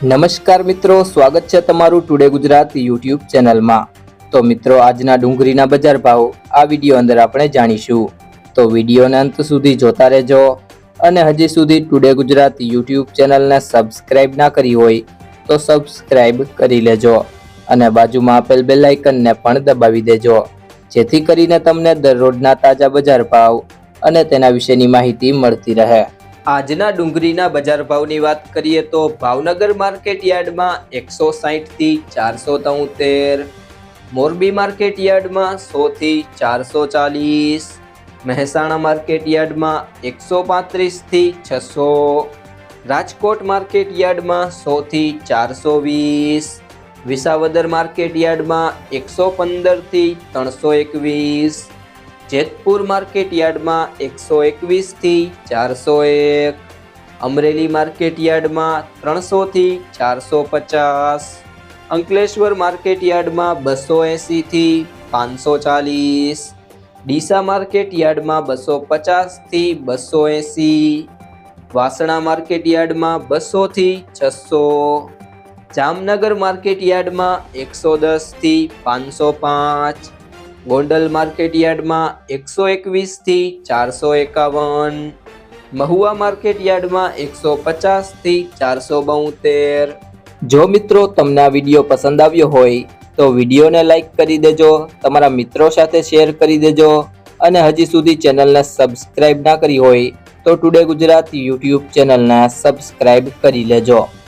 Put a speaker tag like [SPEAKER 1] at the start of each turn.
[SPEAKER 1] નમસ્કાર મિત્રો, સ્વાગત છે તમારું ટુડે ગુજરાત યુટ્યુબ ચેનલમાં. તો મિત્રો, આજના ડુંગળીના બજાર ભાવ આ વીડિયો અંદર આપણે જાણીશું. તો વિડીયોને અંત સુધી જોતા રહેજો અને હજી સુધી ટુડે ગુજરાત યુટ્યુબ ચેનલને સબસ્ક્રાઇબ ના કરી હોય તો સબસ્ક્રાઇબ કરી લેજો અને બાજુમાં આપેલ બેલ આઇકનને પણ દબાવી દેજો. જેથી કરીને તમને દરરોજના તાજા બજાર ભાવ અને તેના વિશેની માહિતી મળતી રહે. આજના ડુંગળીના બજાર ભાવની વાત કરીએ તો ભાવનગર માર્કેટ યાર્ડમાં એકસો સાહીઠથી ચારસો તોતેર, મોરબી માર્કેટ યાર્ડમાં સોથી ચારસો ચાલીસ, મહેસાણા માર્કેટ યાર્ડમાં એકસો પાંત્રીસથી છસો, રાજકોટ માર્કેટ યાર્ડમાં સોથી ચારસો વીસ, વિસાવદર માર્કેટ યાર્ડમાં એકસો પંદરથી ત્રણસો એકવીસ જેતપુર માર્કેટ યાર્ડમાં એકસો એકવીસથી ચારસો એક. અમરેલી માર્કેટ યાર્ડમાં ત્રણસોથી ચારસો પચાસ. અંકલેશ્વર માર્કેટ યાર્ડમાં બસો એંસીથી પાંચસો ચાલીસ. ડીસા માર્કેટ યાર્ડમાં બસો પચાસથી બસો એંસી વાસણા માર્કેટ યાર્ડમાં બસોથી છસો. જામનગર માર્કેટ યાર્ડમાં એકસો દસથી પાંચસો પાંચ. ગોંડલ માર્કેટ યાર્ડમાં એકસો એકવીસથી ચારસો એકાવન. મહુવા માર્કેટ યાર્ડમાં એકસો પચાસથી ચારસો બોતેર. જો મિત્રો તમને આ વીડિયો પસંદ આવ્યો હોય, તો વિડીયોને લાઈક કરી દેજો, તમારા મિત્રો સાથે શેર કરી દેજો, અને હજી સુધી ચેનલને સબસ્ક્રાઇબ ના કરી હોય, તો ટુડે ગુજરાત યુટ્યુબ ચેનલને સબસ્ક્રાઇબ કરી લેજો.